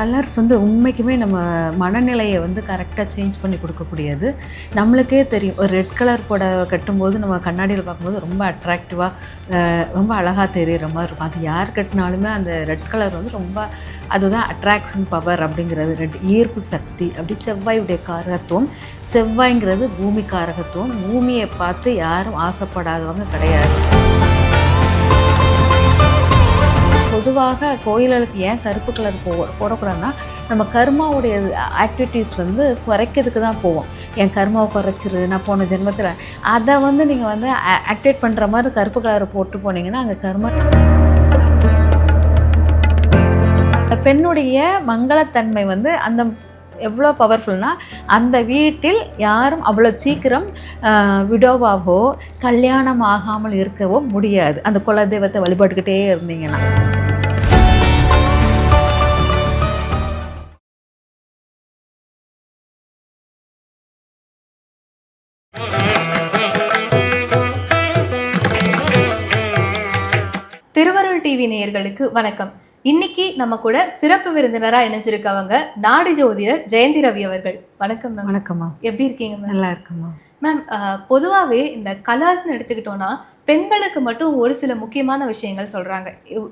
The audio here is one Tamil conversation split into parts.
கலர்ஸ் வந்து உண்மைக்குமே நம்ம மனநிலையை வந்து கரெக்டாக சேஞ்ச் பண்ணி கொடுக்கக்கூடியது. நம்மளுக்கே தெரியும். ஒரு ரெட் கலர் புடவை கட்டும்போது நம்ம கண்ணாடியில் பார்க்கும்போது ரொம்ப அட்ராக்டிவாக ரொம்ப அழகாக தெரியுற மாதிரி இருக்கும். அது யார் கட்டினாலுமே அந்த ரெட் கலர் வந்து ரொம்ப அதுதான் அட்ராக்ஷன் பவர் அப்படிங்கிறது. ரெட் ஈர்ப்பு சக்தி. அப்படி செவ்வாயுடைய காரகத்துவம் செவ்வாய்ங்கிறது பூமி காரகத்துவம் பூமியை பார்த்து யாரும் ஆசைப்படாதவங்க கிடையாது. பொதுவாக கோயில்களுக்கு ஏன் கருப்பு கலர் போ போடக்கூடாதுன்னா நம்ம கர்மாவுடைய ஆக்டிவிட்டீஸ் வந்து குறைக்கிறதுக்கு தான் போவோம். என் கர்மாவை குறைச்சிரு நான் போன ஜென்மத்தில். அதை வந்து நீங்கள் வந்து ஆக்டிவேட் பண்ணுற மாதிரி கருப்பு கலரை போட்டு போனீங்கன்னா அங்கே கர்மா பெண்ணுடைய மங்களத்தன்மை வந்து அந்த எவ்வளோ பவர்ஃபுல்னால் அந்த வீட்டில் யாரும் அவ்வளோ சீக்கிரம் விடோவாகவோ கல்யாணம் ஆகாமல் இருக்கவோ முடியாது. அந்த குலதெய்வத்தை வழிபட்டுக்கிட்டே இருந்தீங்கன்னா. டிவி நேயர்களுக்கு வணக்கம். இன்னைக்கு நம்ம கூட சிறப்பு விருந்தினரா இணைஞ்சிருக்கவங்க நாடி ஜோதிடர் ஜெயந்தி ரவி அவர்கள். வணக்கம் மேம் வணக்கம்மா. எப்படி இருக்கீங்க மேம் நல்லா இருக்குமா மேம் பொதுவாகவே இந்த கலர்ஸ்னு எடுத்துக்கிட்டோம்னா பெண்களுக்கு மட்டும் ஒரு சில முக்கியமான விஷயங்கள் சொல்றாங்க. உ-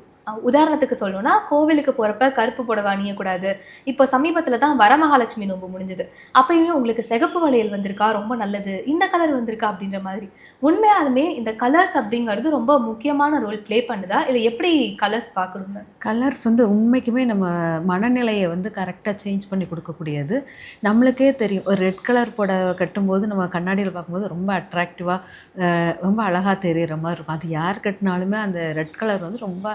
உதாரணத்துக்கு சொல்லணும்னா கோவிலுக்கு போகிறப்ப கருப்பு புடவை அணியக்கூடாது. இப்போ சமீபத்தில் தான் வரமகாலட்சுமி நோம்பு முடிஞ்சது. அப்பயுமே உங்களுக்கு சிகப்பு வளையல் வந்திருக்கா? ரொம்ப நல்லது. இந்த கலர் வந்திருக்கா? அப்படின்ற மாதிரி. உண்மையாலுமே இந்த கலர்ஸ் அப்படிங்கிறது ரொம்ப முக்கியமான ரோல் ப்ளே பண்ணுதா? இல்லை எப்படி கலர்ஸ் பார்க்கணுங்க கலர்ஸ் வந்து உண்மைக்குமே நம்ம மனநிலையை வந்து கரெக்டாக சேஞ்ச் பண்ணி கொடுக்கக்கூடியது. நம்மளுக்கே தெரியும். ஒரு ரெட் கலர் புடவை கட்டும்போது நம்ம கண்ணாடியில் பார்க்கும்போது ரொம்ப அட்ராக்டிவாக ரொம்ப அழகாக தெரிகிற மாதிரி இருக்கும். அது யார் கட்டினாலுமே அந்த ரெட் கலர் வந்து ரொம்ப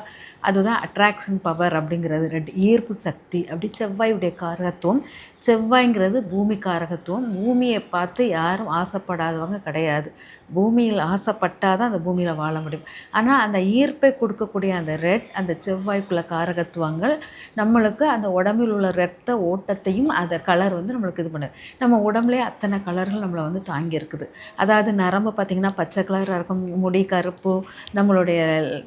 அதுதான் அட்ராக்ஷன் பவர் அப்படிங்கிறது. ரெட் ஈர்ப்பு சக்தி அப்படி செவ்வாயுடைய காரகத்துவம் செவ்வாய்ங்கிறது பூமி காரகத்துவம் பூமியை பார்த்து யாரும் ஆசைப்படாதவங்க கிடையாது. பூமியில் ஆசைப்பட்டால் தான் அந்த பூமியில் வாழ முடியும். ஆனால் அந்த ஈர்ப்பை கொடுக்கக்கூடிய அந்த ரெட் அந்த செவ்வாய்க்குள்ள காரகத்துவங்கள் நம்மளுக்கு அந்த உடம்பில் உள்ள ரத்த ஓட்டத்தையும் அந்த கலர் வந்து நம்மளுக்கு இது பண்ணுது. நம்ம உடம்புலேயே அத்தனை கலர்கள் நம்மளை வந்து தாங்கியிருக்குது அதாவது நரம்பு பார்த்திங்கன்னா பச்சை கலராக இருக்கும். முடி கருப்பு நம்மளுடைய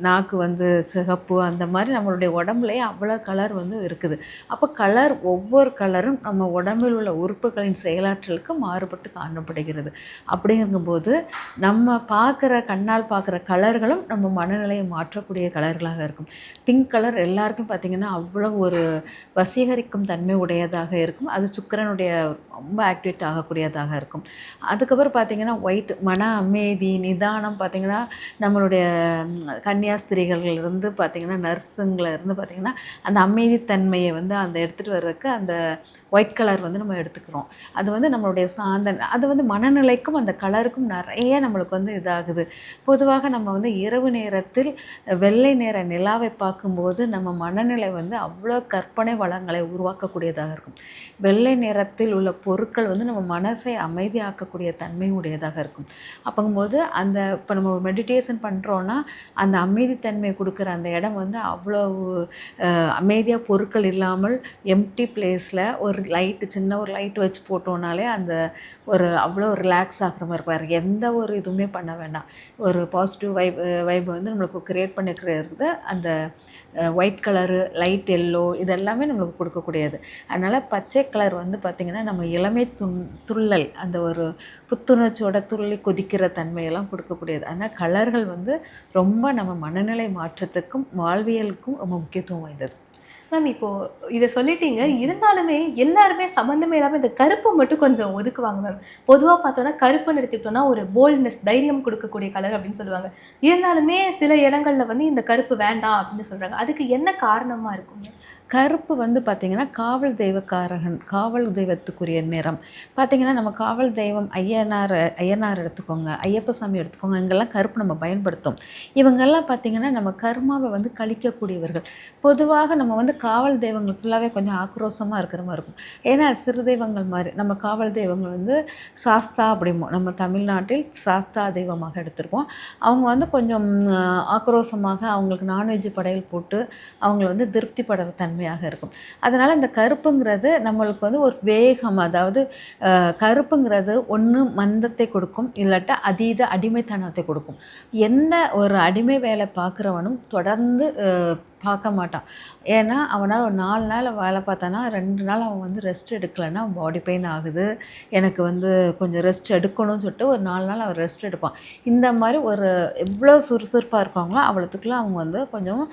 நாக்கு வந்து சிகப்பு அந்த மாதிரி நம்மளுடைய உடம்புலேயே அவ்வளோ கலர் வந்து இருக்குது. அப்போ கலர் ஒவ்வொரு கலரும் நம்ம உடம்பில் உள்ள உறுப்புகளின் செயலாற்றலுக்கு மாறுபட்டு காணப்படுகிறது. அப்படிங்கும்போது நம்ம பார்க்குற கண்ணால் பார்க்குற கலர்களும் நம்ம மனநிலையை மாற்றக்கூடிய கலர்களாக இருக்கும். பிங்க் கலர் எல்லாருக்கும் பார்த்திங்கன்னா அவ்வளோ ஒரு வசீகரிக்கும் தன்மை உடையதாக இருக்கும். அது சுக்கிரனுடைய ரொம்ப ஆக்டிவேட் ஆகக்கூடியதாக இருக்கும். அதுக்கப்புறம் பார்த்திங்கன்னா ஒயிட் மன அமைதி நிதானம் பார்த்திங்கன்னா நம்மளுடைய கன்னியாஸ்திரிகள்லேருந்து பார்த்திங்கன்னா நர்ஸுங்களிருந்து பார்த்திங்கன்னா அந்த அமைதித்தன்மையை வந்து அந்த எடுத்துகிட்டு வர்றதுக்கு அந்த ஒயிட் கலர் வந்து நம்ம எடுத்துக்கிறோம். அது வந்து நம்மளுடைய சாந்த அது வந்து மனநிலைக்கும் அந்த கலருக்கும் நிறைய நம்மளுக்கு வந்து இதாகுது. பொதுவாக நம்ம வந்து இரவு நேரத்தில் வெள்ளை நேர நிலாவை பார்க்கும்போது நம்ம மனநிலை வந்து அவ்வளோ கற்பனை வளங்களை உருவாக்கக்கூடியதாக இருக்கும். வெள்ளை நிறத்தில் உள்ள பொருட்கள் வந்து நம்ம மனசை அமைதியாக்கக்கூடிய தன்மை உடையதாக இருக்கும். அப்போங்கும்போது அந்த இப்போ நம்ம மெடிடேஷன் பண்ணுறோன்னா அந்த அமைதித்தன்மை கொடுக்குற அந்த இடம் வந்து அவ்வளோ அமைதியாக பொருட்கள் இல்லாமல் எம்டி பிளேஸில் ஒரு லைட்டு சின்ன ஒரு லைட் வச்சு போட்டோம்னாலே அந்த ஒரு அவ்வளோ ரிலாக்ஸ் ஆகிற மாதிரி இருக்கும். வேறு எந்த ஒரு இதுவுமே பண்ண வேண்டாம். ஒரு பாசிட்டிவ் வைப் வைப் வந்து நம்மளுக்கு க்ரியேட் பண்ணிக்கிறது அந்த ஒயிட் கலரு லைட் எல்லோ இதெல்லாமே நம்மளுக்கு கொடுக்கக்கூடியது. அதனால் பச்சை கலர் வந்து பார்த்திங்கன்னா நம்ம இளமை துன் துள்ளல் அந்த ஒரு புத்துணர்ச்சியோட துள்ளி கொதிக்கிற தன்மையெல்லாம் கொடுக்கக்கூடியது. அதனால் கலர்கள் வந்து ரொம்ப நம்ம மனநிலை மாற்றத்துக்கும் வாழ்வியலுக்கும் ரொம்ப முக்கியத்துவம் வாய்ந்தது. மேம் இப்போது இதை சொல்லிட்டீங்க. இருந்தாலுமே எல்லாருமே சம்மந்தமே இல்லாமல் இந்த கருப்பு மட்டும் கொஞ்சம் ஒதுக்குவாங்க மேம் பொதுவாக பார்த்தோன்னா கருப்புன்னு எடுத்துக்கிட்டோம்னா ஒரு போல்ட்னஸ் தைரியம் கொடுக்கக்கூடிய கலர் அப்படின்னு சொல்லுவாங்க. இருந்தாலுமே சில இடங்களில் வந்து இந்த கருப்பு வேண்டாம் அப்படின்னு சொல்கிறாங்க அதுக்கு என்ன காரணமாக இருக்கும் கருப்பு வந்து பார்த்திங்கன்னா காவல் தெய்வக்காரகன் காவல் தெய்வத்துக்குரிய நிறம். பார்த்திங்கன்னா நம்ம காவல் தெய்வம் ஐயனார் ஐயனார் எடுத்துக்கோங்க ஐயப்ப சாமி எடுத்துக்கோங்க இங்கெல்லாம் கருப்பு நம்ம பயன்படுத்தும். இவங்கெல்லாம் பார்த்திங்கன்னா நம்ம கர்மாவை வந்து கழிக்கக்கூடியவர்கள். பொதுவாக நம்ம வந்து காவல் தெய்வங்கள் ஃபுல்லாகவே கொஞ்சம் ஆக்ரோஷமாக இருக்கிற மாதிரி இருக்கும். ஏன்னா சிறு தெய்வங்கள் மாதிரி நம்ம காவல் தெய்வங்கள் வந்து சாஸ்தா அப்படிமோ நம்ம தமிழ்நாட்டில் சாஸ்தா தெய்வமாக எடுத்திருக்கோம். அவங்க வந்து கொஞ்சம் ஆக்ரோஷமாக அவங்களுக்கு நான்வெஜ் படையல் போட்டு அவங்கள வந்து திருப்திப்படுற தன்மையாக இருக்கும். அதனால் இந்த கருப்புங்கிறது நம்மளுக்கு வந்து ஒரு வேகம் அதாவது கருப்புங்கிறது ஒன்று மந்தத்தை கொடுக்கும் இல்லாட்டா அதீத அடிமைத்தனத்தை கொடுக்கும். எந்த ஒரு அடிமை வேலை பார்க்குறவனும் தொடர்ந்து பார்க்க மாட்டான். ஏன்னா அவனால் ஒரு நாலு நாள் வேலை பார்த்தானா ரெண்டு நாள் அவன் வந்து ரெஸ்ட் எடுக்கலைன்னா பாடி பெயின் ஆகுது. எனக்கு வந்து கொஞ்சம் ரெஸ்ட் எடுக்கணும்னு சொல்லிட்டு ஒரு நாலு நாள் அவன் ரெஸ்ட் எடுப்பான். இந்த மாதிரி ஒரு எவ்வளோ சுறுசுறுப்பாக இருப்பாங்களோ அவ்வளோத்துக்குலாம் அவங்க வந்து கொஞ்சம்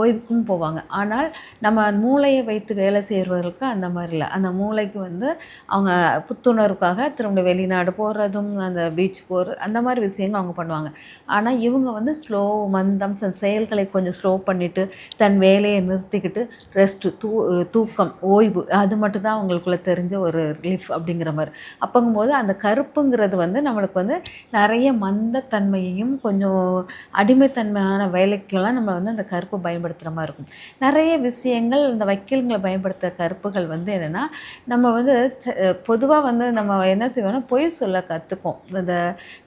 ஓய்வுக்கும் போவாங்க. ஆனால் நம்ம மூளையை வைத்து வேலை செய்கிறவர்களுக்கு அந்த மாதிரி இல்லை. அந்த மூளைக்கு வந்து அவங்க புத்துணர்வுக்காக திரும்ப வெளிநாடு போகிறதும் அந்த பீச் போகிற அந்த மாதிரி விஷயங்கள் அவங்க பண்ணுவாங்க. ஆனால் இவங்க வந்து ஸ்லோ மந்தம் செயல்களை கொஞ்சம் ஸ்லோ பண்ணிக்கிட்டு தன் வேலையை நிறுத்திக்கிட்டு ரெஸ்ட்டு தூ தூக்கம் ஓய்வு அது மட்டும்தான் அவங்களுக்குள்ளே தெரிஞ்ச ஒரு ரிலீஃப் அப்படிங்கிற மாதிரி. அப்போங்கும்போது அந்த கருப்புங்கிறது வந்து நம்மளுக்கு வந்து நிறைய மந்தத்தன்மையையும் கொஞ்சம் அடிமைத்தன்மையான வேலைக்கெல்லாம் நம்ம வந்து அந்த கருப்பு பயன்படுத்துகிற மாதிரி இருக்கும். நிறைய விஷயங்கள் இந்த வக்கீல்களை பயன்படுத்துகிற கருப்புகள் வந்து என்னென்னா நம்ம வந்து பொதுவாக வந்து நம்ம என்ன செய்வோம்னா பொய் சொல்ல கற்றுக்கும் இந்த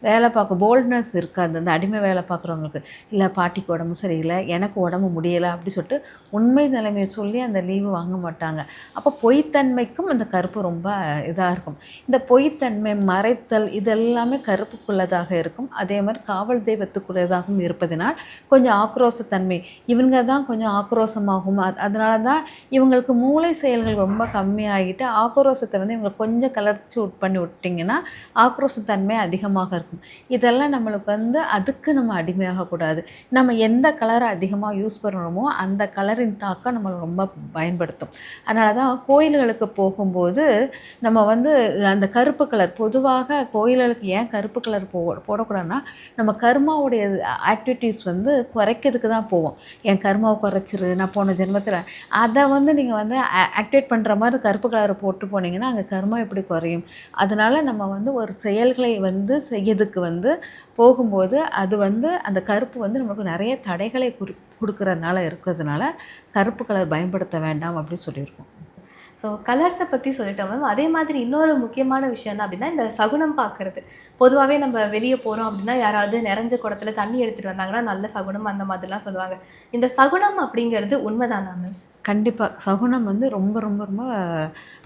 வேலை பார்க்க போல்ட்னஸ் இருக்காது. அந்த அடிமை வேலை பார்க்குறவங்களுக்கு இல்லை பாட்டிக்கு உடம்பு சரியில்லை. எனக்கு உடம்பு முடியலை அப்படி சொல்லிட்டு உண்மை நிலைமையை சொல்லி அந்த லீவு வாங்க மாட்டாங்க. அப்போ பொய்த்தன்மைக்கும் அந்த கருப்பு ரொம்ப இதாக இருக்கும். இந்த பொய்த்தன்மை மறைத்தல் இதெல்லாமே கருப்புக்குள்ளதாக இருக்கும். அதே மாதிரி காவல் தெய்வத்துக்குள்ளதாகவும் இருப்பதனால் கொஞ்சம் ஆக்ரோஷத்தன்மை இவங்க தான் கொஞ்சம் ஆக்ரோஷமாகும் அது அதனால தான் இவங்களுக்கு மூளை செயல்கள் ரொம்ப கம்மியாகிட்டு ஆக்ரோஷத்தை வந்து இவங்க கொஞ்சம் கலர்ச்சி உட் பண்ணி விட்டிங்கன்னா ஆக்ரோஷத்தன்மை அதிகமாக இருக்கும். இதெல்லாம் நம்மளுக்கு வந்து அதுக்கு நம்ம அடிமையாகக்கூடாது. நம்ம எந்த கலரை அதிகமாக யூஸ் பண்ணுறோமோ அந்த கலரின் தாக்கம் நம்மளை ரொம்ப பயன்படுத்தும். அதனால தான் கோயில்களுக்கு போகும்போது நம்ம வந்து அந்த கருப்பு கலர் பொதுவாக கோயில்களுக்கு ஏன் கருப்பு கலர் போ போடக்கூடாதுன்னா நம்ம கர்மாவுடைய ஆக்டிவிட்டீஸ் வந்து குறைக்கிறதுக்கு தான் போவோம். என் கர்மாவை குறைச்சிரு நான் போன ஜென்மத்தில். அதை வந்து நீங்கள் வந்து ஆக்டிவேட் பண்ணுற மாதிரி கருப்பு கலரை போட்டு போனீங்கன்னா அங்கே கர்மா எப்படி குறையும்? அதனால் நம்ம வந்து ஒரு செயல்களை வந்து செய்யறதுக்கு வந்து போகும்போது அது வந்து அந்த கருப்பு வந்து நம்மளுக்கு நிறைய தடைகளை குறி கொடுக்குறதுனால இருக்கிறதுனால கருப்பு கலர் பயன்படுத்த வேண்டாம் அப்படின்னு சொல்லியிருக்கோம். ஸோ கலர்ஸை பற்றி சொல்லிட்டோம் மேம் அதே மாதிரி இன்னொரு முக்கியமான விஷயம் என்ன அப்படின்னா இந்த சகுனம் பார்க்குறது பொதுவாகவே நம்ம வெளியே போகிறோம் அப்படின்னா யாராவது நிறைஞ்ச குடத்துல தண்ணி எடுத்துகிட்டு வந்தாங்கன்னா நல்ல சகுனம் அந்த மாதிரிலாம் சொல்லுவாங்க. இந்த சகுனம் அப்படிங்கிறது உண்மைதானா மேம் கண்டிப்பாக சகுனம் வந்து ரொம்ப ரொம்ப ரொம்ப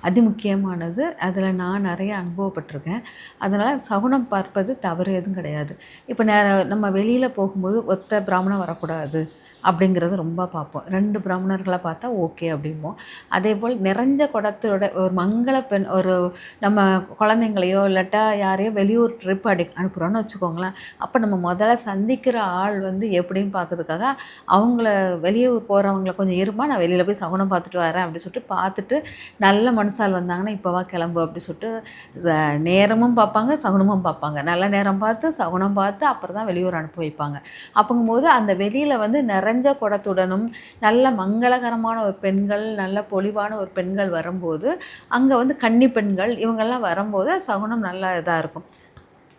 அதிமுக்கியமானது. அதில் நான் நிறைய அனுபவப்பட்டிருக்கேன். அதனால் சகுனம் பார்ப்பது தவறு எதுவும் கிடையாது. இப்போ நே நம்ம வெளியில் போகும்போது ஒத்த பிராமணம் வரக்கூடாது. அப்படிங்கிறது ரொம்ப பார்ப்போம். ரெண்டு பிராமணர்களை பார்த்தா ஓகே அப்படிம்போம். அதே போல் நிறைஞ்ச குடத்தோட ஒரு மங்கள பெண் ஒரு நம்ம குழந்தைங்களையோ இல்லாட்டா யாரையோ வெளியூர் ட்ரிப் அடி அனுப்புகிறோன்னு வச்சுக்கோங்களேன். அப்போ நம்ம முதல்ல சந்திக்கிற ஆள் வந்து எப்படின்னு பார்க்கறதுக்காக அவங்கள வெளியூர் போகிறவங்கள கொஞ்சம் இருமா நான் வெளியில் போய் சகுனம் பார்த்துட்டு வரேன் அப்படின்னு சொல்லிட்டு பார்த்துட்டு நல்ல மனசால் வந்தாங்கன்னா இப்போவா கிளம்பு அப்படின்னு சொல்லிட்டு ச- நேரமும் பார்ப்பாங்க சகுனமும் பார்ப்பாங்க. நல்ல நேரம் பார்த்து சகுனம் பார்த்து அப்புறம் தான் வெளியூர் அனுப்பி வைப்பாங்க. அப்போங்கும்போது அந்த வெளியில் வந்து நிறைய நிறைஞ்ச குடத்துடனும் நல்ல மங்களகரமான ஒரு பெண்கள் நல்ல பொலிவான ஒரு பெண்கள் வரும்போது அங்கே வந்து கன்னி பெண்கள் இவங்கெல்லாம் வரும்போது சகுனம் நல்லா இதாக இருக்கும்.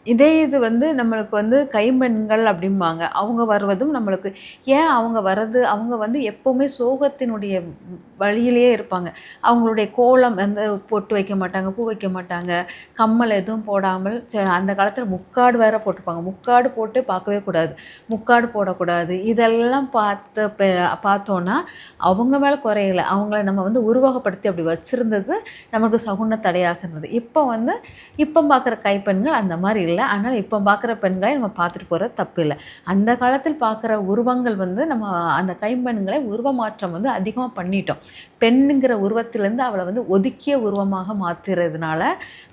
இதே இது வந்து நம்மளுக்கு வந்து கைம்பெண்கள் அப்படிம்பாங்க. அவங்க வருவதும் நம்மளுக்கு. ஏன் அவங்க வர்றது? அவங்க வந்து எப்போவுமே சோகத்தினுடைய வழியிலேயே இருப்பாங்க. அவங்களுடைய கோலம் வந்து பொட்டு வைக்க மாட்டாங்க பூ வைக்க மாட்டாங்க. கம்மல் எதுவும் போடாமல் ச- அந்த காலத்தில் முக்காடு வேற போட்டிருப்பாங்க. முக்காடு போட்டு பார்க்கவே கூடாது. முக்காடு போடக்கூடாது. இதெல்லாம் பார்த்து பார்த்தோன்னா அவங்க மேலே குறையில அவங்கள நம்ம வந்து உருவகப்படுத்தி அப்படி வச்சுருந்தது நமக்கு சகுன தடையாக இருந்தது. இப்போ வந்து இப்போ பார்க்குற கைப்பெண்கள் அந்த மாதிரி இல்லை. இல்லை ஆனால் இப்போ பார்க்குற பெண்களை நம்ம பார்த்துட்டு போகிறது தப்பு இல்லை. அந்த காலத்தில் பார்க்குற உருவங்கள் வந்து நம்ம அந்த கைப்பெண்களை உருவ மாற்றம் வந்து அதிகமாக பண்ணிட்டோம். பெண்ணுங்கிற உருவத்திலேருந்து அவளை வந்து ஒதுக்கிய உருவமாக மாற்றுறதுனால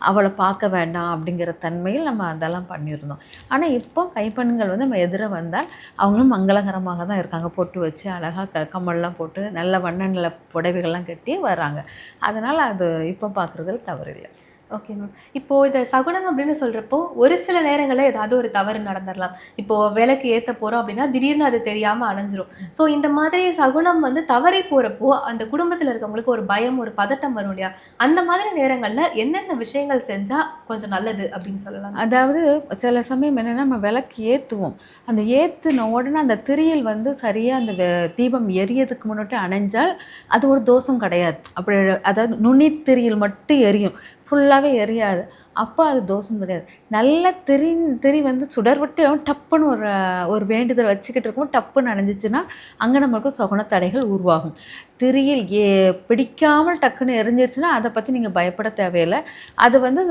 அவளை பார்க்க வேண்டாம் அப்படிங்கிற தன்மையில் நம்ம அதெல்லாம் பண்ணியிருந்தோம். ஆனால் இப்போ கைப்பெண்கள் வந்து நம்ம எதிர வந்தால் அவங்களும் மங்களகரமாக தான் இருக்காங்க. பொட்டு வச்சு அழகாக க கம்மல்லாம் போட்டு நல்ல வண்ண நில புடவைகள்லாம் கட்டி வராங்க அதனால் அது இப்போ பார்க்குறதுல தவறில்லை. ஓகே மேம் இப்போது இதை சகுனம் அப்படின்னு சொல்கிறப்போ ஒரு சில நேரங்களில் ஏதாவது ஒரு தவறு நடந்துடலாம் இப்போது விலைக்கு ஏற்ற போகிறோம் அப்படின்னா திடீர்னு அது தெரியாமல் அணைஞ்சிரும். ஸோ இந்த மாதிரி சகுனம் வந்து தவறி போகிறப்போ அந்த குடும்பத்தில் இருக்கவங்களுக்கு ஒரு பயம் ஒரு பதட்டம் வரும் இல்லையா? அந்த மாதிரி நேரங்களில் என்னென்ன விஷயங்கள் செஞ்சால் கொஞ்சம் நல்லது அப்படின்னு சொல்லலாம். அதாவது சில சமயம் என்னென்னா நம்ம விளக்கு ஏற்றுவோம் அந்த ஏற்றுன உடனே அந்த திரியல் வந்து சரியாக அந்த தீபம் எரியதுக்கு முன்னாடி அணைஞ்சால் அது ஒரு தோஷம் கிடையாது. அப்படி அதாவது நுனித்திரியில் மட்டும் எரியும். ஃபுல்லாகவே எரியாது. அப்போ அது தோஷம் கிடையாது. நல்ல திரி திரி வந்து சுடர் விட்டு டப்புன்னு ஒரு ஒரு வேண்டுதல் வச்சுக்கிட்டு இருக்கும் டப்புன்னு அணைஞ்சிச்சுன்னா அங்கே நம்மளுக்கு சகுன தடைகள் உருவாகும். திரியில் ஏ பிடிக்காமல் டக்குன்னு எரிஞ்சிருச்சுன்னா அதை பற்றி நீங்கள் பயப்பட தேவையில்லை. அது வந்து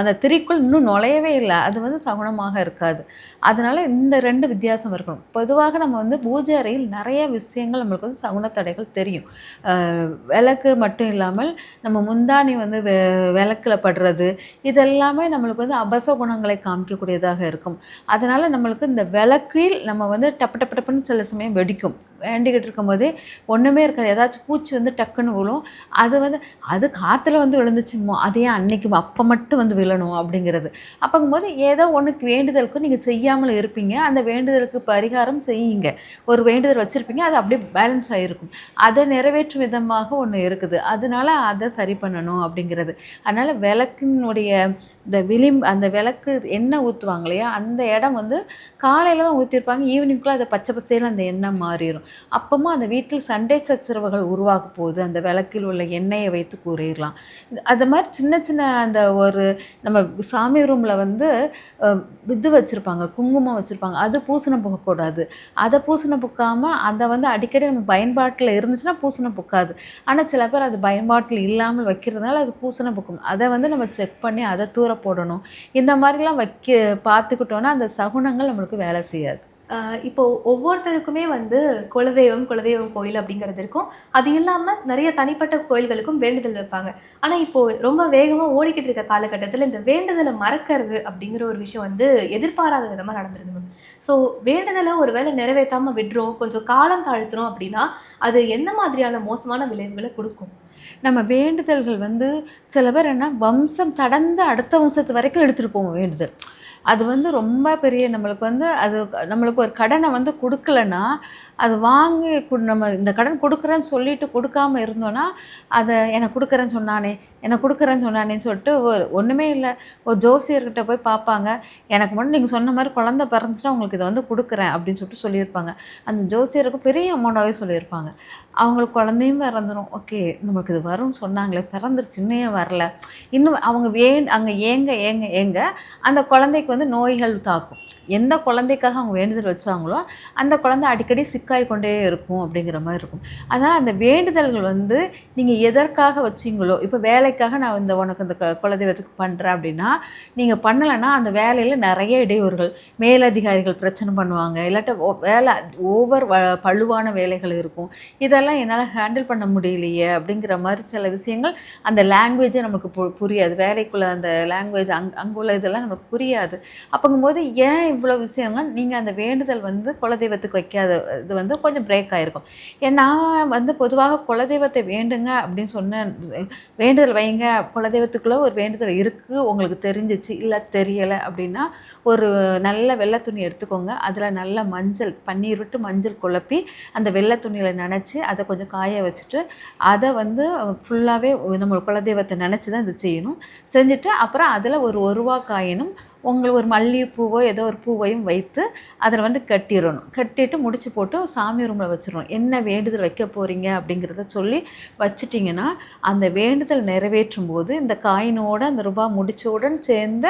அந்த திரிக்குள் இன்னும் நுழையவே இல்லை. அது வந்து சகுனமாக இருக்காது. அதனால் இந்த ரெண்டு வித்தியாசம் இருக்கணும். பொதுவாக நம்ம வந்து பூஜை அறையில் நிறைய விஷயங்கள் நம்மளுக்கு வந்து சகுன தடைகள் தெரியும். விளக்கு மட்டும் இல்லாமல் நம்ம முந்தானி வந்து வெ விளக்கில் படுறது இதெல்லாமே நம்மளுக்கு வந்து அபச குணங்களை காமிக்கக்கூடியதாக இருக்கும். அதனால் நம்மளுக்கு இந்த விளக்கில் நம்ம வந்து டப்பு டப்பு டப்புன்னு சில சமயம் வெடிக்கும். வேண்டிக்கிட்டு இருக்கும்போதே ஒன்றுமே இருக்காது. ஏதாச்சும் பூச்சி வந்து டக்குன்னு விழும். அது வந்து அது காற்றுல வந்து விழுந்துச்சுமோ அதையே அன்னைக்கு அப்போ மட்டும் வந்து விழணும் அப்படிங்கிறது. அப்போங்கும்போது ஏதோ ஒன்றுக்கு வேண்டுதலுக்கும் நீங்கள் செய்யாமல் இருப்பீங்க. அந்த வேண்டுதலுக்கு பரிகாரம் செய்யுங்க. ஒரு வேண்டுதல் வச்சுருப்பீங்க. அது அப்படியே பேலன்ஸ் ஆகிருக்கும் அதை நிறைவேற்றும் விதமாக ஒன்று இருக்குது. அதனால அதை சரி பண்ணணும் அப்படிங்கிறது. அதனால் விளக்கினுடைய இந்த விளிம்பு அந்த விளக்கு எண்ணெய் ஊற்றுவாங்க இல்லையா? அந்த இடம் வந்து காலையில் தான் ஊற்றிருப்பாங்க ஈவினிங்குள்ளே அதை பச்சை பசையில் அந்த எண்ணெய் மாறிடும் அப்போமா அந்த வீட்டில் சண்டை சச்சரவுகள் உருவாக போகுது. அந்த விளக்கில் உள்ள எண்ணெயை வைத்து கூறிடலாம் அது மாதிரி சின்ன சின்ன அந்த ஒரு நம்ம சாமி ரூமில் வந்து வித்து இது வச்சுருப்பாங்க. குங்குமம் வச்சுருப்பாங்க. அது பூசணம் புகக்கூடாது அதை பூசணம் புக்காமல் அதை வந்து அடிக்கடி நம்ம பயன்பாட்டில் இருந்துச்சுன்னா பூசணம் புக்காது. ஆனால் சில பேர் அது பயன்பாட்டில் இல்லாமல் வைக்கிறதுனால அது பூசணம் புக்கும். அதை வந்து நம்ம செக் பண்ணி அதை தூர போடணும். இந்த மாதிரிலாம் வைக்க பார்த்துக்கிட்டோன்னா அந்த சகுனங்கள் நம்மளுக்கு வேலை செய்யாது. இப்போது இப்போ ஒவ்வொருத்தருக்குமே வந்து குலதெய்வம் குலதெய்வம் கோயில் அப்படிங்கிறது இருக்கும். அது இல்லாமல் நிறைய தனிப்பட்ட கோயில்களுக்கும் வேண்டுதல் வைப்பாங்க. ஆனால் இப்போ ரொம்ப வேகமாக ஓடிக்கிட்டு இருக்க காலகட்டத்தில் இந்த வேண்டுதலை மறக்கிறது அப்படிங்கிற ஒரு விஷயம் வந்து எதிர்பாராத விதமாக நடந்துருது ஸோ வேண்டுதலை ஒரு வேளை நிறைவேற்றாமல் விடுறோம் கொஞ்சம் காலம் தாழ்த்துறோம் அப்படின்னா அது என்ன மாதிரியான மோசமான விளைவுகளை கொடுக்கும்? நம்ம வேண்டுதல்கள் வந்து சில பேர் என்ன வம்சம் கடந்து அடுத்த வம்சத்து வரைக்கும் எடுத்துகிட்டு போவோம் வேண்டுதல். அது வந்து ரொம்ப பெரிய நம்மளுக்கு வந்து அது நம்மளுக்கு ஒரு கடனை வந்து கொடுக்கலன்னா அது வாங்கி கு- நம்ம இந்த கடன் கொடுக்குறேன்னு சொல்லிட்டு கொடுக்காம இருந்தோன்னா அதை எனக்கு கொடுக்குறேன்னு சொன்னானே எனக்கு கொடுக்குறேன்னு சொன்னானேன்னு சொல்லிட்டு ஒரு ஒன்றுமே இல்லை. ஒரு ஜோசியர்கிட்ட போய் பார்ப்பாங்க எனக்கு மட்டும் நீங்கள் சொன்ன மாதிரி குழந்தை பிறந்துச்சுன்னா உங்களுக்கு இதை வந்து கொடுக்குறேன் அப்படின்னு சொல்லிட்டு சொல்லியிருப்பாங்க. அந்த ஜோசியருக்கு பெரிய அமௌண்ட்டாகவே சொல்லியிருப்பாங்க. அவங்களுக்கு குழந்தையும் பிறந்துடும் ஓகே நம்மளுக்கு இது வரும்னு சொன்னாங்களே பிறந்துருச்சு இன்னும் வரல. இன்னும் அவங்க வே அங்கே ஏங்க ஏங்க ஏங்க அந்த குழந்தைக்கு வந்து நோய்கள் தாக்கும். எந்த குழந்தைக்காக அவங்க வேண்டுதல் வச்சாங்களோ அந்த குழந்தை அடிக்கடி சிக்காய் கொண்டே இருக்கும் அப்படிங்கிற மாதிரி இருக்கும். அதனால் அந்த வேண்டுதல்கள் வந்து நீங்கள் எதற்காக வச்சீங்களோ இப்போ வேலைக்காக நான் இந்த உனக்கு இந்த க- குலதெய்வத்துக்கு பண்ணுறேன் அப்படின்னா நீங்கள் பண்ணலைன்னா அந்த வேலையில் நிறைய இடையூறுகள் மேலதிகாரிகள் பிரச்சனை பண்ணுவாங்க இல்லாட்ட வேலை ஓவர் பழுவான வேலைகள் இருக்கும். இதெல்லாம் என்னால் ஹேண்டில் பண்ண முடியலையே அப்படிங்கிற மாதிரி சில விஷயங்கள் அந்த லாங்குவேஜே நமக்கு பு புரியாது. வேலைக்குள்ளே அந்த லாங்குவேஜ் அங் அங்குள்ள இதெல்லாம் நமக்கு புரியாது. அப்போங்கும்போது ஏன் இவ்வளோ விஷயங்கள் நீங்கள் அந்த வேண்டுதல் வந்து குலதெய்வத்துக்கு வைக்காத இது வந்து கொஞ்சம் பிரேக் ஆகிருக்கும் ஏன் நான் வந்து பொதுவாக குலதெய்வத்தை வேண்டுங்க அப்படின்னு சொன்னேன் வேண்டுதல் வைங்க குலதெய்வத்துக்குள்ளே ஒரு வேண்டுதல் இருக்குது உங்களுக்கு தெரிஞ்சிச்சு இல்லை தெரியலை அப்படின்னா ஒரு நல்ல வெள்ளை துணி எடுத்துக்கோங்க. அதில் நல்ல மஞ்சள் பன்னீர் விட்டு மஞ்சள் குழப்பி அந்த வெள்ளை துணியில் நினச்சி அதை கொஞ்சம் காய வச்சுட்டு அதை வந்து ஃபுல்லாகவே நம்ம குலதெய்வத்தை நினச்சி தான் இது செய்யணும். செஞ்சுட்டு அப்புறம் அதில் ஒரு ஒருவா காயினும் உங்களுக்கு ஒரு மல்லிகைப்பூவோ ஏதோ ஒரு பூவையும் வைத்து அதில் வந்து கட்டிடணும். கட்டிட்டு முடிச்சு போட்டு சாமி ரூமில் வச்சிடணும். என்ன வேண்டுதல் வைக்க போகிறீங்க அப்படிங்கிறத சொல்லி வச்சிட்டிங்கன்னா அந்த வேண்டுதல் நிறைவேற்றும் போது இந்த காயினோட அந்த ரூபாய் முடிச்சவுடன் சேர்ந்த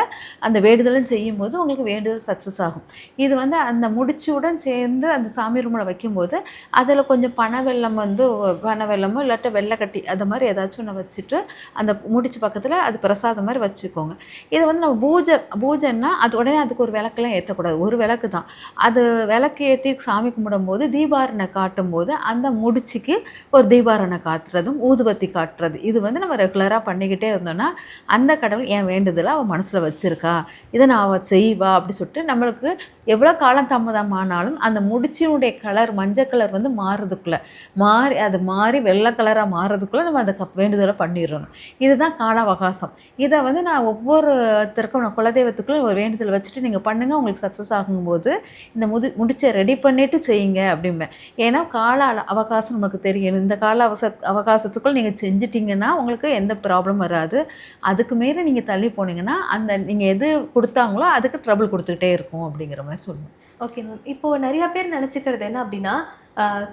அந்த வேண்டுதலும் செய்யும்போது உங்களுக்கு வேண்டுதல் சக்ஸஸ் ஆகும். இது வந்து அந்த முடிச்சுடன் சேர்ந்து அந்த சாமி ரூமில் வைக்கும்போது அதில் கொஞ்சம் பண வெள்ளம் வந்து பண வெள்ளமோ இல்லாட்ட வெள்ளைக்கட்டி அது மாதிரி ஏதாச்சும் ஒன்று வச்சுட்டு அந்த முடிச்சு பக்கத்தில் அது பிரசாதம் மாதிரி வச்சுக்கோங்க. இது வந்து நம்ம பூஜை பூஜை பூஜைன்னா அது உடனே அதுக்கு ஒரு விளக்கெல்லாம் ஏற்றக்கூடாது ஒரு விளக்கு தான். அது விளக்கு ஏற்றி சாமி கும்பிடும்போது தீபாரணை காட்டும் போது அந்த முடிச்சுக்கு ஒரு தீபாரணை காட்டுறதும் ஊதுபத்தி காட்டுறது. இது வந்து நம்ம ரெகுலராக பண்ணிக்கிட்டே இருந்தோம்னா அந்த கடவுள் என் வேண்டுதலை அவன் மனசில் வச்சுருக்கா. இதை நான் அவள் செய்வா அப்படி சொல்லிட்டு நம்மளுக்கு எவ்வளோ காலம் தாமதமானாலும் அந்த முடிச்சினுடைய கலர் மஞ்சள் கலர் வந்து மாறுறதுக்குள்ளே மாறி அது மாறி வெள்ளை கலராக மாறுறதுக்குள்ளே நம்ம அந்த கப் வேண்டுதலை பண்ணிடணும். இதுதான் கால அவகாசம். இதை வந்து நான் ஒவ்வொருத்தருக்கும் நான் குலதெய்வத்துக்குள்ளே ஒரு வேண்டுதல் வச்சுட்டு நீங்கள் பண்ணுங்கள் உங்களுக்கு சக்ஸஸ் ஆகும்போது இந்த முது முடிச்சை ரெடி பண்ணிவிட்டு செய்யுங்க அப்படிம்பேன். ஏன்னா கால அள- அவகாசம் நமக்கு தெரியணும் இந்த கால அவச அவகாசத்துக்குள் நீங்கள் செஞ்சிட்டிங்கன்னா உங்களுக்கு எந்த ப்ராப்ளம் வராது. அதுக்கு மேலே நீங்கள் தள்ளி போனீங்கன்னா அந்த நீங்கள் எது கொடுத்தாங்களோ அதுக்கு ட்ரபிள் கொடுத்துக்கிட்டே இருக்கும் அப்படிங்கிற மாதிரி. சொல்லுவேன் ஓகே மேம் இப்போ நிறைய பேர் நினச்சிக்கிறது என்ன அப்படின்னா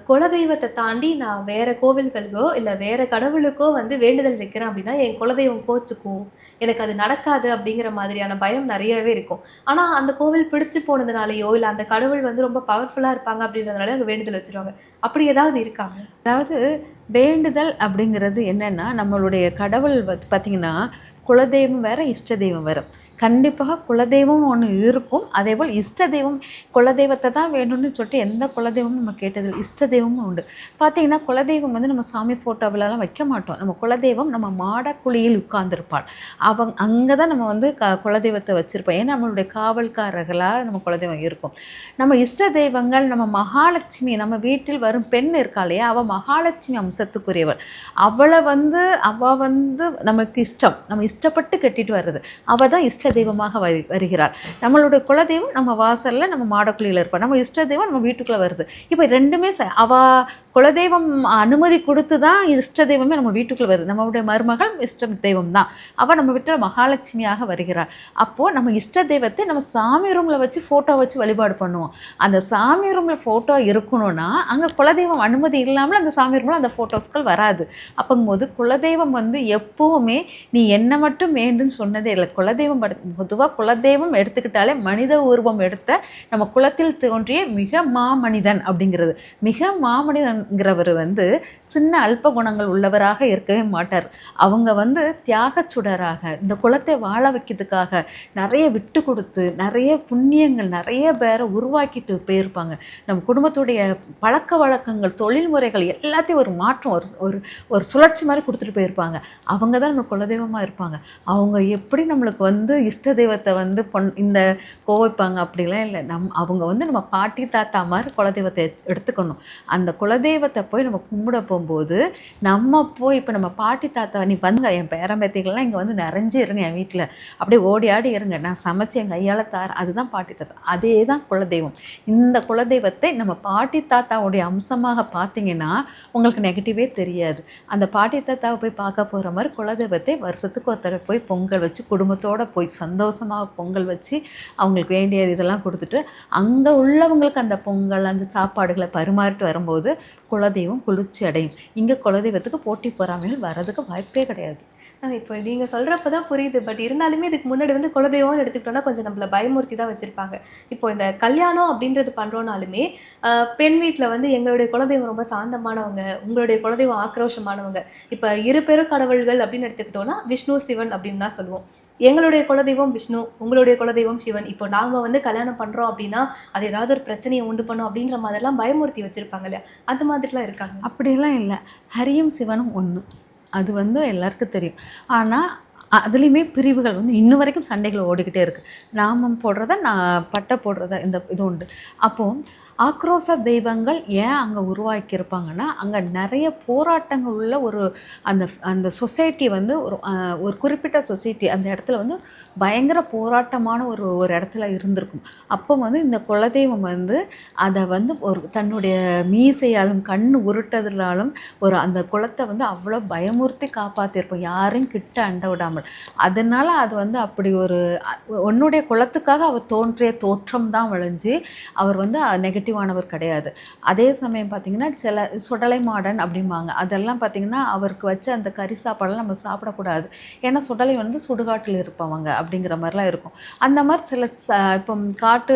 குலதெய்வத்தை தாண்டி நான் வேற கோவில்களுக்கோ இல்லை வேற கடவுளுக்கோ வந்து வேண்டுதல் வைக்கிறேன் அப்படின்னா என் குலதெய்வம் கோச்சுக்கும். எனக்கு அது நடக்காது அப்படிங்கிற மாதிரியான பயம் நிறையவே இருக்கும். ஆனால் அந்த கோவில் பிடிச்சு போனதுனாலயோ இல்லை அந்த கடவுள் வந்து ரொம்ப பவர்ஃபுல்லாக இருப்பாங்க அப்படின்றதுனால அங்கே வேண்டுதல் வச்சிருவாங்க. அப்படி ஏதாவது இருக்காங்க அதாவது வேண்டுதல் அப்படிங்கிறது என்னன்னா நம்மளுடைய கடவுள் பார்த்திங்கன்னா குலதெய்வம் வேற இஷ்ட தெய்வம் வேற. கண்டிப்பாக குலதெய்வம் ஒன்று இருக்கும். அதே போல் இஷ்ட தெய்வம் குலதெய்வத்தை தான் வேணும்னு சொல்லிட்டு எந்த குலதெய்வமும் நம்ம கேட்டதில்லை. இஷ்ட தெய்வமும் உண்டு. பார்த்தீங்கன்னா குலதெய்வம் வந்து நம்ம சாமி ஃபோட்டோவிலலாம் வைக்க மாட்டோம். நம்ம குலதெய்வம் நம்ம மாடக்குழியில் உட்கார்ந்துருப்பாள். அவங்க அங்கே தான் நம்ம வந்து க குலதெய்வத்தை வச்சுருப்போம். ஏன்னா நம்மளுடைய காவல்காரர்களாக நம்ம குலதெய்வம் இருக்கும். நம்ம இஷ்ட தெய்வங்கள் நம்ம மகாலட்சுமி நம்ம வீட்டில் வரும் பெண் இருக்கா இல்லையா? அவள் மகாலட்சுமி அம்சத்துக்குரியவள். அவளை வந்து அவள் வந்து நமக்கு இஷ்டம். நம்ம இஷ்டப்பட்டு கட்டிட்டு வர்றது. அவள் தான் இஷ்ட இஷ்ட தெய்வமாக வரு வருகிறார். நம்மளுடைய குலதெய்வம் நம்ம வாசலில் நம்ம மாடக்குழியில் இருப்போம். நம்ம இஷ்ட தெய்வம் நம்ம வீட்டுக்குள்ளே வருது. இப்போ ரெண்டுமே ச அவ குலதெய்வம் அனுமதி கொடுத்து தான் இஷ்ட தெய்வமே நம்ம வீட்டுக்குள்ளே வருது. நம்மளுடைய மருமகள் இஷ்ட தெய்வம் தான் அவள் நம்ம வீட்டில் மகாலட்சுமியாக வருகிறாள். அப்போது நம்ம இஷ்ட தெய்வத்தை நம்ம சாமி ரூமில் வச்சு ஃபோட்டோ வச்சு வழிபாடு பண்ணுவோம். அந்த சாமி ரூமில் ஃபோட்டோ இருக்கணும்னா அங்கே குலதெய்வம் அனுமதி இல்லாமல் அந்த சாமி ரூமில் அந்த ஃபோட்டோஸ்கள் வராது. அப்போங்கும்போது குலதெய்வம் வந்து எப்போவுமே நீ என்ன மட்டும் வேண்டும் சொன்னதே இல்லை. குலதெய்வம் பொதுவாக குலதெய்வம் எடுத்துக்கிட்டாலே மனித உருவம் எடுத்த நம்ம குலத்தில் தோன்றிய மிக மாமனிதன் அப்படிங்கிறது. மிக மாமனிதன் மாமனிதன்கிறவர் வந்து சின்ன அல்ப குணங்கள் உள்ளவராக இருக்கவே மாட்டார். அவங்க வந்து தியாகச் சுடராக இந்த குலத்தை வாழ வைக்கிறதுக்காக நிறைய விட்டு கொடுத்து நிறைய புண்ணியங்கள் நிறைய பேரை உருவாக்கிட்டு போயிருப்பாங்க. நம்ம குடும்பத்துடைய பழக்க வழக்கங்கள் தொழில் முறைகள் எல்லாத்தையும் ஒரு மாற்றம் ஒரு ஒரு ஒரு சுழற்சி மாதிரி கொடுத்துட்டு போயிருப்பாங்க. அவங்க தான் நம்ம குலதெய்வமாக இருப்பாங்க. அவங்க எப்படி நம்மளுக்கு வந்து இஷ்ட தெய்வத்தை வந்து பொன் இந்த கோவைப்பாங்க அப்படிலாம் இல்லை. நம் அவங்க வந்து நம்ம பாட்டி தாத்தா மாதிரி குலதெய்வத்தை எடுத்துக்கணும். அந்த குலதெய்வத்தை போய் நம்ம கும்பிட போகும்போது நம்ம போய் இப்போ நம்ம பாட்டி தாத்தா நீ வந்துங்க என் பேரம்பேத்திகள்லாம் இங்கே வந்து நிறைஞ்சு இருங்க என் வீட்டில் அப்படியே ஓடி ஆடி இருங்க. நான் சமைச்சு என் கையால் தார அதுதான் பாட்டி தாத்தா. அதே தான் குலதெய்வம். இந்த குலதெய்வத்தை நம்ம பாட்டி தாத்தாவுடைய அம்சமாக பார்த்தீங்கன்னா உங்களுக்கு நெகட்டிவே தெரியாது. அந்த பாட்டி தாத்தாவை போய் பார்க்க போகிற மாதிரி குலதெய்வத்தை வருஷத்துக்கு ஒரு தடவை போய் பொங்கல் வச்சு குடும்பத்தோடு போய் சந்தோஷமாக பொங்கல் வச்சு அவங்களுக்கு வேண்டிய இதெல்லாம் கொடுத்துட்டு அங்கே உள்ளவங்களுக்கு அந்த பொங்கல் அந்த சாப்பாடுகளை பரிமாறிட்டு வரும்போது குலதெய்வம் குளிர்ச்சி அடையும். இங்கே குலதெய்வத்துக்கு போட்டி பொறாமைகள் வர்றதுக்கு வாய்ப்பே கிடையாது. இப்போ நீங்கள் சொல்கிறப்ப தான் புரியுது. பட் இருந்தாலுமே இதுக்கு முன்னாடி வந்து குலதெய்வம்னு எடுத்துக்கிட்டோம்னா கொஞ்சம் நம்மளை பயமூர்த்தி தான் வச்சுருப்பாங்க. இப்போ இந்த கல்யாணம் அப்படின்றது பண்ணுறோனாலுமே பெண் வீட்டில் வந்து எங்களுடைய குலதெய்வம் ரொம்ப சாந்தமானவங்க உங்களுடைய குலதெய்வம் ஆக்ரோஷமானவங்க. இப்போ இரு பெரு கடவுள்கள் அப்படின்னு எடுத்துக்கிட்டோம்னா விஷ்ணு சிவன் அப்படின்னு தான் சொல்லுவோம். எங்களுடைய குலதெய்வம் விஷ்ணு உங்களுடைய குலதெய்வம் சிவன். இப்போ நாங்கள் வந்து கல்யாணம் பண்ணுறோம் அப்படின்னா அது ஏதாவது ஒரு பிரச்சனையை உண்டு பண்ணும் அப்படின்ற மாதிரிலாம் பயமுறுத்தி வச்சுருப்பாங்க இல்லையா? அந்த மாதிரிலாம் இருக்காங்க அப்படிலாம் இல்லை. ஹரியும் சிவனும் ஒன்று அது வந்து எல்லாருக்கும் தெரியும். ஆனால் அதுலேயுமே பிரிவுகள் வந்து இன்ன வரைக்கும் சண்டைகள் ஓடிக்கிட்டே இருக்குது நாமம் போடுறத நான் பட்டை போடுறத இந்த இது உண்டு. அப்போது ஆக்ரோஷ தெய்வங்கள் ஏன் அங்கே உருவாக்கியிருப்பாங்கன்னா அங்கே நிறைய போராட்டங்கள் உள்ள ஒரு அந்த அந்த சொசைட்டி வந்து ஒரு ஒரு குறிப்பிட்ட சொசைட்டி அந்த இடத்துல வந்து பயங்கர போராட்டமான ஒரு ஒரு இடத்துல இருந்திருக்கும். அப்போ வந்து இந்த குலதெய்வம் வந்து அதை வந்து ஒரு தன்னுடைய மீசையாலும் கண் உருட்டதுனாலும் ஒரு அந்த குலத்தை வந்து அவ்வளோ பயமுறுத்தி காப்பாற்றிருப்போம் யாரையும் கிட்ட அண்ட விடாமல். அதனால் அது வந்து அப்படி ஒரு உன்னுடைய குலத்துக்காக அவர் தோன்றிய தோற்றம் தான் வளைஞ்சு அவர் வந்து நெகட்டிவ் நெகட்டிவானவர் கிடையாது. அதே சமயம் பார்த்திங்கன்னா சில சுடலை மாடன் அப்படிம்பாங்க. அதெல்லாம் பார்த்திங்கன்னா அவருக்கு வச்ச அந்த கறி சாப்பாடெல்லாம் நம்ம சாப்பிடக்கூடாது. ஏன்னா சுடலை வந்து சுடுகாட்டில் இருப்பவங்க அப்படிங்கிற மாதிரிலாம் இருக்கும். அந்த மாதிரி சில ச இப்போ காட்டு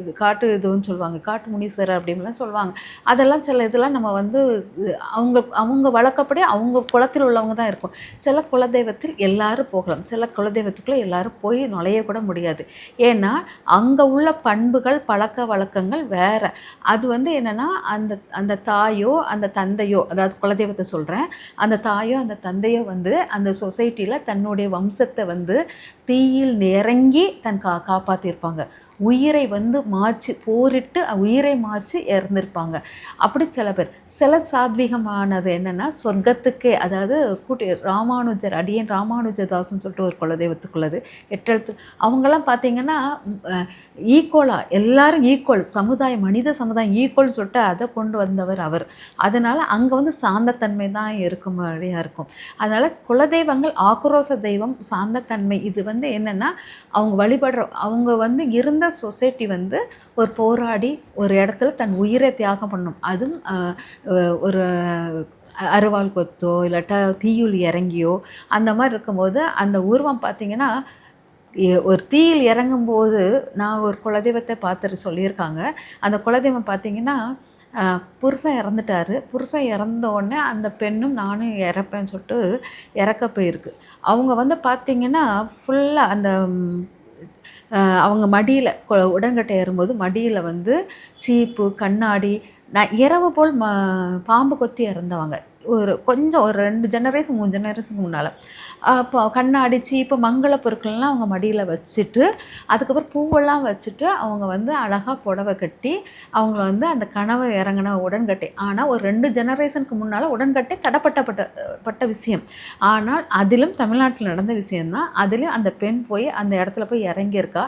இது காட்டு இதுன்னு சொல்லுவாங்க. காட்டு முனீஸ்வரர் அப்படின்லாம் சொல்லுவாங்க. அதெல்லாம் சில இதெல்லாம் நம்ம வந்து அவங்க அவங்க வழக்கப்படி அவங்க குளத்தில் உள்ளவங்க தான் இருக்கும். சில குலதெய்வத்தில் எல்லாரும் போகலாம். சில குலதெய்வத்துக்குள்ளே எல்லாரும் போய் நுழையக்கூட முடியாது. ஏன்னா அங்கே உள்ள பண்புகள் பழக்க வழக்கங்கள் வேறு அது வந்து என்னென்னா அந்த அந்த தாயோ அந்த தந்தையோ அதாவது குலதெய்வத்தை சொல்கிறேன் அந்த தாயோ அந்த தந்தையோ வந்து அந்த சொசைட்டியில் தன்னுடைய வம்சத்தை வந்து தீயில் இறங்கி தன் கா காப்பாற்றியிருப்பாங்க உயிரை வந்து மாச்சு போரிட்டு உயிரை மாச்சு இறந்துருப்பாங்க. அப்படி சில பேர். சில சாத்வீகமானது என்னென்னா சொர்க்கத்துக்கே அதாவது கூட்டி ராமானுஜர் அடியன் ராமானுஜதாசன் சொல்லிட்டு ஒரு குலதெய்வத்துக்குள்ளது எட்டெழுத்து. அவங்கெல்லாம் பார்த்தீங்கன்னா ஈக்குவலாக எல்லாரும் ஈக்குவல் சமுதாயம் மனித சமுதாயம் ஈக்குவல்னு சொல்லிட்டு அதை கொண்டு வந்தவர் அவர். அதனால் அங்கே வந்து சாந்தத்தன்மை தான் இருக்கும் மாதிரியாக இருக்கும். அதனால் குலதெய்வங்கள் ஆக்ரோஷ தெய்வம் சாந்தத்தன்மை. இது வந்து என்னென்னா அவங்க வழிபடுற அவங்க வந்து இருந்த சொசைட்டி வந்து ஒரு போராடி ஒரு இடத்துல தன் உயிரை தியாகம் பண்ணணும். அதுவும் ஒரு அருவாள் கொத்தோ இல்லாட்டா தீயுள் இறங்கியோ அந்த மாதிரி இருக்கும்போது அந்த உருவம் பார்த்திங்கன்னா ஒரு தீயில் இறங்கும்போது நான் ஒரு குலதெய்வத்தை பார்த்துட்டு சொல்லியிருக்காங்க. அந்த குலதெய்வம் பார்த்தீங்கன்னா புருஷன் இறந்துட்டாரு. புருஷன் இறந்த உடனே அந்த பெண்ணும் நானும் இறப்பேன்னு சொல்லிட்டு இறக்க போயிருக்கு. அவங்க வந்து பார்த்திங்கன்னா ஃபுல்லாக அந்த அவங்க மடியில் உடன்கட்டை ஏறும்போது மடியில் வந்து சீப்பு கண்ணாடி நான் இரவு போல் ம பாம்பு கொத்தி இறந்தவங்க. ஒரு கொஞ்சம் ஒரு ரெண்டு ஜெனரேஷன் மூணு ஜெனரேஷனுக்கு முன்னால். அப்போ கண்ணாடிச்சு இப்போ மங்கள பொருட்கள்லாம் அவங்க மடியில் வச்சுட்டு அதுக்கப்புறம் பூவெல்லாம் வச்சுட்டு அவங்க வந்து அழகாக புடவை கட்டி அவங்கள வந்து அந்த கனவு இறங்கின உடன்கட்டை. ஆனால் ஒரு ரெண்டு ஜெனரேஷனுக்கு முன்னால் உடன்கட்டை தடப்பட்டப்பட்ட பட்ட விஷயம். ஆனால் அதிலும் தமிழ்நாட்டில் நடந்த விஷயந்தான் அதிலும் அந்த பெண் போய் அந்த இடத்துல போய் இறங்கியிருக்கா.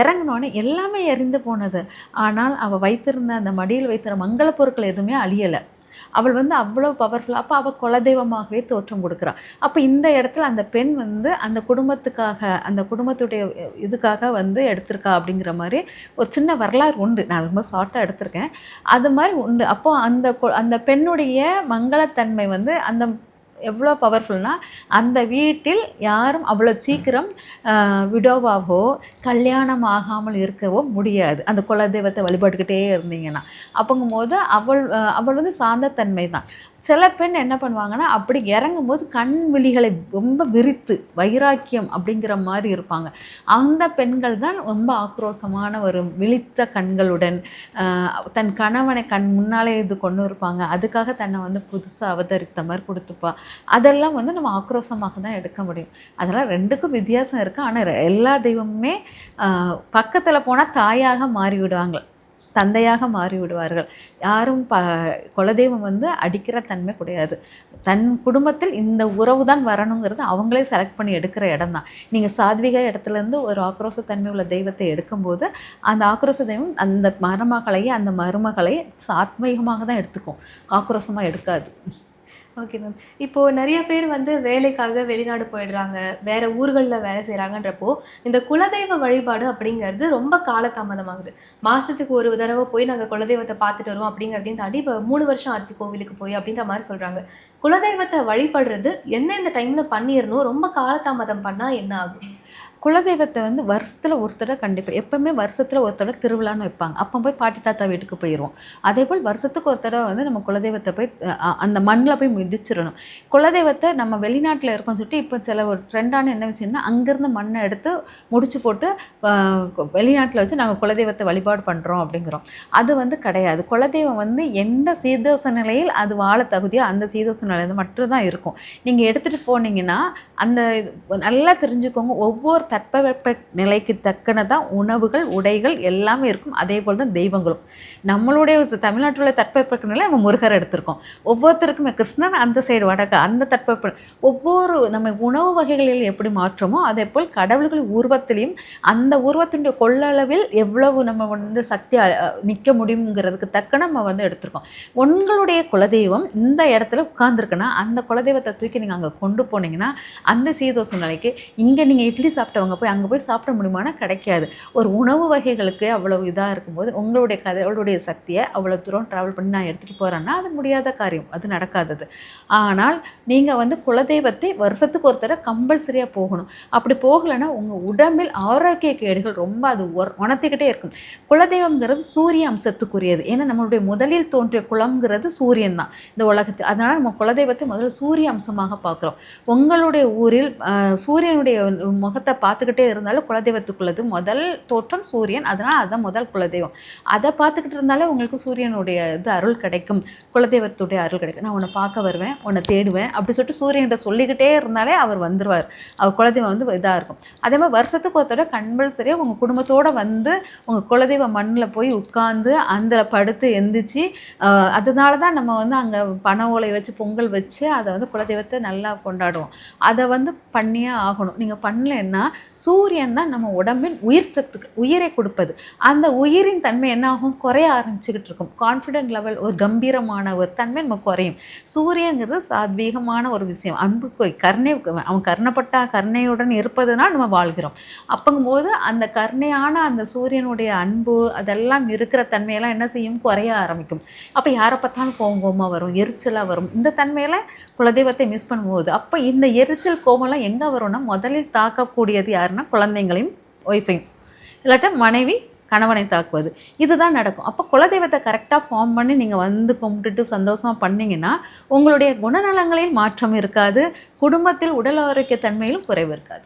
இறங்கினோடனே எல்லாமே எரிந்து போனது. ஆனால் அவள் வைத்திருந்த அந்த மடியில் வைத்திருந்த மங்கள பொருட்கள் எதுவுமே அழியலை. அவள் வந்து அவ்வளோ பவர்ஃபுல்லாக அப்போ அவள் குலதெய்வமாகவே தோற்றம் கொடுக்குறாள் அப்போ இந்த இடத்துல அந்த பெண் வந்து அந்த குடும்பத்துக்காக அந்த குடும்பத்துடைய இதுக்காக வந்து எடுத்திருக்கா அப்படிங்கிற மாதிரி ஒரு சின்ன வரலாறு உண்டு. நான் ரொம்ப ஷார்ட்டாக எடுத்திருக்கேன். அது மாதிரி உண்டு. அப்போது அந்த அந்த பெண்ணுடைய மங்களத்தன்மை வந்து அந்த எவ்வளோ பவர்ஃபுல்னால் அந்த வீட்டில் யாரும் அவ்வளோ சீக்கிரம் விடோவாகவோ கல்யாணம் ஆகாமல் இருக்கவோ முடியாது. அந்த குலதெய்வத்தை வழிபட்டுக்கிட்டே இருந்தீங்கன்னா. அப்போங்கும்போது அவள் அவள் வந்து சாந்தத்தன்மை தான் சில பெண் என்ன பண்ணுவாங்கன்னா அப்படி இறங்கும்போது கண் விழிகளை ரொம்ப விரித்து வைராக்கியம் அப்படிங்கிற மாதிரி இருப்பாங்க. அந்த பெண்கள் தான் ரொம்ப ஆக்ரோஷமான ஒரு விழித்த கண்களுடன் தன் கணவனை கண் முன்னாலே இது கொண்டு இருப்பாங்க. அதுக்காக தன்னை வந்து புதுசாக அவதரித்த மாதிரி கொடுத்துப்பா. அதெல்லாம் வந்து நம்ம ஆக்ரோஷமாக தான் எடுக்க முடியும். அதெல்லாம் ரெண்டுக்கும் வித்தியாசம் இருக்குது ஆனால் எல்லா தெய்வமுமே பக்கத்தில் போனால் தாயாக மாறிவிடுவாங்க. தந்தையாக மாறிவிடுவார்கள். யாரும் ப குலதெய்வம் வந்து அடிக்கிற தன்மை கிடையாது. தன் குடும்பத்தில் இந்த உறவு தான் வரணுங்கிறது அவங்களே செலக்ட் பண்ணி எடுக்கிற இடம் தான் நீங்கள் சாத்விக இடத்துலேருந்து ஒரு ஆக்ரோச தன்மை உள்ள தெய்வத்தை எடுக்கும்போது அந்த ஆக்ரோச தெய்வம் அந்த மருமகளையே அந்த மருமகளை சாத்வீகமாக தான் எடுத்துக்கும். ஆக்ரோஷமாக எடுக்காது. ஓகே மேம் இப்போ நிறைய பேர் வந்து வேலைக்காக வெளிநாடு போயிடுறாங்க வேற ஊர்களில் வேலை செய்கிறாங்கன்றப்போ இந்த குலதெய்வ வழிபாடு அப்படிங்கிறது ரொம்ப காலதாமதமாகுது. மாசத்துக்கு ஒரு தடவை போய் நாங்கள் குலதெய்வத்தை பார்த்துட்டு வருவோம் அப்படிங்கிறதையும் தாண்டி இப்போ மூணு வருஷம் ஆச்சு கோவிலுக்கு போய் அப்படின்ற மாதிரி சொல்கிறாங்க குலதெய்வத்தை வழிபடுறது எந்தெந்த டைமில் பண்ணிடணும் ரொம்ப காலதாமதம் பண்ணால் என்ன ஆகும்? குலதெய்வத்தை வந்து வருஷத்தில் ஒரு கண்டிப்பாக எப்போவுமே வருஷத்தில் ஒரு தடவை திருவிழான்னு வைப்பாங்க. அப்போ போய் பாட்டி தாத்தா வீட்டுக்கு போயிடுவோம் அதே போல் வருஷத்துக்கு ஒரு தடவை வந்து நம்ம குலதெய்வத்தை போய் அந்த மண்ணில் போய் மிதிச்சிடணும். குலதெய்வத்தை நம்ம வெளிநாட்டில் இருக்கோம்னு சொல்லிட்டு இப்போ சில ஒரு ட்ரெண்டான என்ன விஷயம்னா அங்கேருந்து மண்ணை எடுத்து முடிச்சு போட்டு வெளிநாட்டில் வச்சு நாங்கள் குலதெய்வத்தை வழிபாடு பண்ணுறோம் அப்படிங்கிறோம். அது வந்து கிடையாது. குலதெய்வம் வந்து எந்த சீதோச நிலையில் அது வாழ தகுதியோ அந்த சீதோச நிலையில் மட்டும்தான் இருக்கும். நீங்கள் எடுத்துகிட்டு போனீங்கன்னா அந்த இது நல்லா தெரிஞ்சுக்கோங்க. ஒவ்வொரு தட்பவெப்ப நிலைக்கு தக்கன தான் உணவுகள் உடைகள் எல்லாமே இருக்கும். அதே போல் தான் தெய்வங்களும். நம்மளுடைய தமிழ்நாட்டில் உள்ள தட்பவெப்ப நிலை நம்ம முருகர் எடுத்திருக்கோம். ஒவ்வொருத்தருக்குமே கிருஷ்ணன் அந்த சைடு வடக்கு அந்த தட்பவெப்ப ஒவ்வொரு நம்ம உணவு வகைகளில் எப்படி மாற்றமோ அதே போல் கடவுள்கள் உருவத்திலையும் அந்த உருவத்தினுடைய கொள்ளளவில் எவ்வளவு நம்ம வந்து சக்தி நிற்க முடியுங்கிறதுக்கு தக்க நம்ம வந்து எடுத்திருக்கோம். உங்களுடைய குலதெய்வம் இந்த இடத்துல உட்கார்ந்துருக்குன்னா அந்த குலதெய்வத்தை தூக்கி நீங்கள் அங்கே கொண்டு போனீங்கன்னா அந்த சீதோஷ நிலைக்கு இங்கே நீங்கள் இட்லி சாப்பிட்டவங்க போய் அங்கே போய் சாப்பிட முடியுமானா கிடைக்காது. ஒரு உணவு வகைகளுக்கு அவ்வளோ இதாக இருக்கும்போது உங்களுடைய கடவுளுடைய சக்தியை அவ்வளோ தூரம் ட்ராவல் பண்ணி நான் எடுத்துகிட்டு போகிறேன்னா அது முடியாத காரியம். அது நடக்காதது. ஆனால் நீங்கள் வந்து குலதெய்வத்தை வருஷத்துக்கு ஒரு தடவை கம்பல்சரியாக போகணும். அப்படி போகலைன்னா உங்கள் உடம்பில் ஆரோக்கிய கேடுகள் ரொம்ப அது உணர்த்திக்கிட்டே இருக்கும். குலதெய்வம்ங்கிறது சூரிய அம்சத்துக்குரியது. ஏன்னா நம்மளுடைய முதலில் தோன்றிய குளம்ங்கிறது சூரியன் தான் இந்த உலகத்தில் அதனால் நம்ம குலதெய்வத்தை முதல்ல சூரிய அம்சமாக பார்க்குறோம். உங்களுடைய ஊரில் சூரியனுடைய முகத்தை பார்த்துக்கிட்டே இருந்தாலும் குலதெய்வத்துக்குள்ளது முதல் தோற்றம் சூரியன். அதனால் அதுதான் முதல் குலதெய்வம். அதை பார்த்துக்கிட்டு இருந்தாலே உங்களுக்கு சூரியனுடைய இது அருள் கிடைக்கும். குலதெய்வத்துடைய அருள் கிடைக்கும். நான் உன்னை பார்க்க வருவேன் உன்னை தேடுவேன் அப்படி சொல்லிட்டு சூரியன்கிட்ட சொல்லிக்கிட்டே இருந்தாலே அவர் வந்துடுவார் அவர் குலதெய்வம் வந்து இதாக இருக்கும். அதே மாதிரி வருஷத்துக்கு ஒருத்தோட கம்பல்சரியாக உங்கள் குடும்பத்தோடு வந்து உங்கள் குலதெய்வ மண்ணில் போய் உட்காந்து அந்த படுத்து எந்திரிச்சு அதனால தான் நம்ம வந்து அங்கே பனை ஓலை வச்சு பொங்கல் வச்சு அதை வந்து குலதெய்வத்தை நல்லா கொண்டாடுவோம். அதை வந்து பண்ணியே ஆகணும். நீங்கள் பண்ணலைன்னா சூரியன் தான் நம்ம உடம்பின் உயிர் சத்துக்கு உயிரை கொடுப்பது. அந்த உயிரின் தன்மை என்ன ஆகும் குறைய ஆரம்பிச்சுக்கிட்டு இருக்கும். கான்ஃபிடென்ட் லெவல் ஒரு கம்பீரமான ஒரு தன்மை நம்ம குறையும். சூரியங்கிறது சாத்வீகமான ஒரு விஷயம். அன்புக்கு கருணை அவன் கருணப்பட்ட கருணையுடன் இருப்பதுனால் நம்ம வாழ்கிறோம். அப்போங்கும்போது அந்த கருணையான அந்த சூரியனுடைய அன்பு அதெல்லாம் இருக்கிற தன்மையெல்லாம் என்ன செய்யும்? குறைய ஆரம்பிக்கும். அப்போ யாரை பார்த்தாலும் கோவம் கோமா வரும். எரிச்சலாக வரும். இந்த தன்மையில் குலதெய்வத்தை மிஸ் பண்ணும்போது அப்போ இந்த எரிச்சல் கோவம்லாம் எங்கே வரும்னா முதலில் தாக்கக்கூடியது யாருன்னா குழந்தைங்களையும் ஒய்ஃபையும் இல்லாட்டா மனைவி கணவனை தாக்குவது. இதுதான் நடக்கும். அப்போ குலதெய்வத்தை கரெக்டாக ஃபார்ம் பண்ணி நீங்கள் வந்து கும்பிட்டுட்டு சந்தோஷமாக பண்ணீங்கன்னா உங்களுடைய குணநலங்களில் மாற்றம் இருக்காது குடும்பத்தில் உடல் ஆரோக்கிய தன்மையிலும் குறைவு இருக்காது.